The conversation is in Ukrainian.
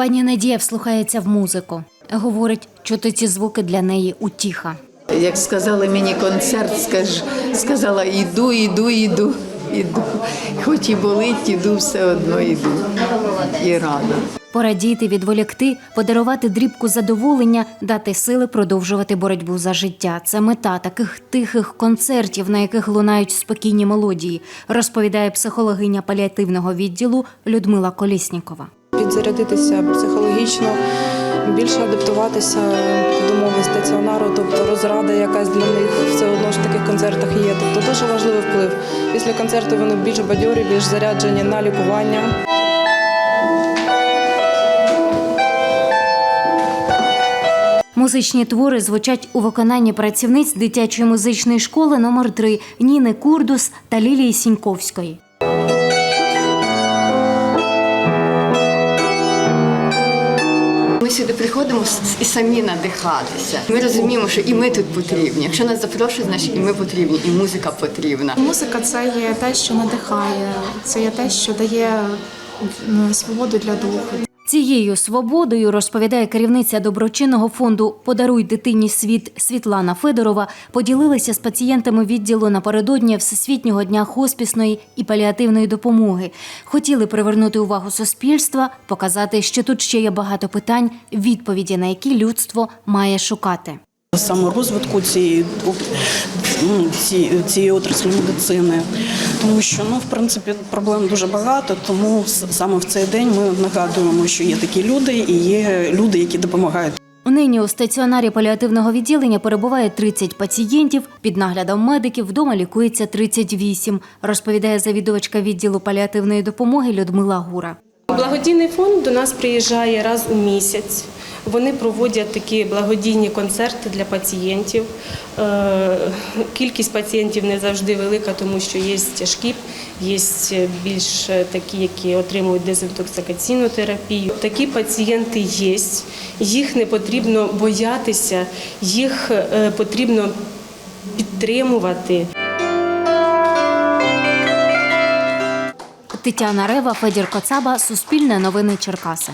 Пані Надія вслухається в музику. Говорить, чути ці звуки для неї утіха. Як сказали мені концерт, скаж, сказала, іду, іду, іду, іду. Хоч і болить, іду, все одно іду. І рада. Порадіти, відволікти, подарувати дрібку задоволення, дати сили продовжувати боротьбу за життя. Це мета таких тихих концертів, на яких лунають спокійні мелодії, розповідає психологиня паліативного відділу Людмила Коліснікова. Підзарядитися психологічно, більше адаптуватися до умови стаціонару, тобто розрада якась для них все одно ж в таких концертах є. Тобто дуже важливий вплив. Після концерту вони більш бадьорі, більш заряджені на лікування. Музичні твори звучать у виконанні працівниць дитячої музичної школи номер 3 Ніни Курдус та Лілії Сіньковської. Ми сюди приходимо і самі надихатися. Ми розуміємо, що і ми тут потрібні. Якщо нас запрошують, значить і ми потрібні, і музика потрібна. Музика це є те, що надихає, це є те, що дає свободу для духу. Цією свободою розповідає керівниця доброчинного фонду Подаруй дитині світ Світлана Федорова. Поділилися з пацієнтами відділу напередодні Всесвітнього дня хоспісної і паліативної допомоги. Хотіли привернути увагу суспільства, показати, що тут ще є багато питань, відповіді на які людство має шукати. Саме розвитку цієї, ну, цієї отраслі медицини. Тому що ну, в принципі проблем дуже багато, тому саме в цей день ми нагадуємо, що є такі люди і є люди, які допомагають. Нині у стаціонарі паліативного відділення перебуває 30 пацієнтів. Під наглядом медиків вдома лікується 38, розповідає завідувачка відділу паліативної допомоги Людмила Гура. Благодійний фонд до нас приїжджає раз у місяць. Вони проводять такі благодійні концерти для пацієнтів. Е, Кількість пацієнтів не завжди велика, тому що є тяжкі, є більш такі, які отримують дезінтоксикаційну терапію. Такі пацієнти є, їх не потрібно боятися, їх е, потрібно підтримувати. Тетяна Рева, Федір Коцаба, Суспільне новини Черкаси.